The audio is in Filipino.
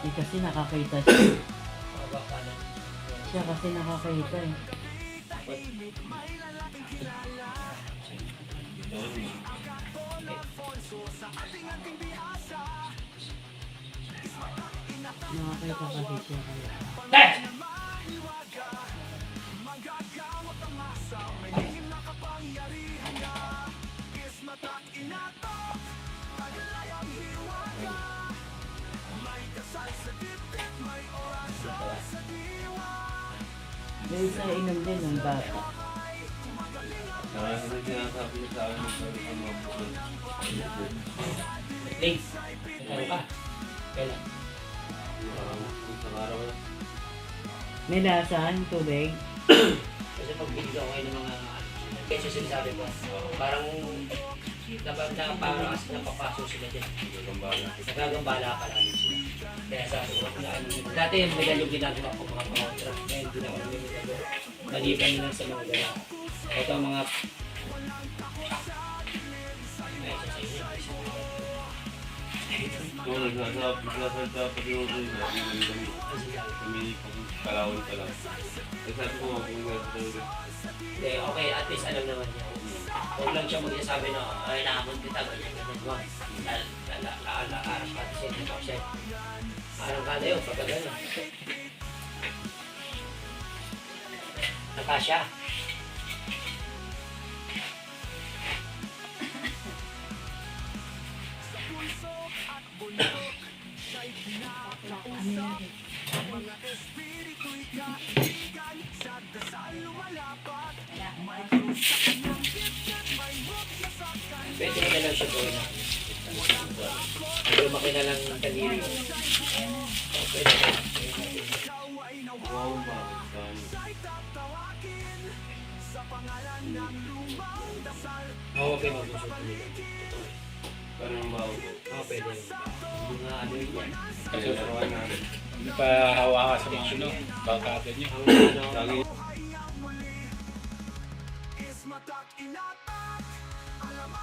Eh kasi nakakita siya. Siya kasi nakakita eh. Nakakita kasi siya kaya. May isa inom din ng bata. Marami na sinasabi niya sa akin sa mga bukod. Late. Ano ka? Kailan? Isang araw na. May lasahan, tubig. Kasi pag ko kayo ng mga kesa sinasabi ko, parang napag na parang kasi napapasok sila dyan. Gagambala. Nagagambala ka namin sila. Kaya sabi ko, na, ano, dati yung medal yung ginagawa ko mga pangontra. Ngayon na ako namimigalo. Maliban na lang sa mga gaya. Ito ang mga ay, sa inyo. Kung nagsasabi, nagsasalita pa rin ako yun, sabi ko yun, kami pag kalawin pa lang. Eh sabi ko, kung nagsasabi, Hindi, okay, at least alam naman niya. Huwag lang siya magsasabi na, ay, naabot kita, ganyan, ganyan, wag. Aras ka, kasi hindi ko siya. Parang kada yun, pagka gano'n. Nakasya. Pwede mo na lang siya gawin na. Lumaki na lang ng daliri. Oh, Pwede na. wow, bakit saan? Oo, okay, nila. Parang bago. Oo, pwede. Yung mga ano yun. Kasi naroon namin. Hindi pa hawakan sa mga ano, bangkada niya. Ang ano, Lagi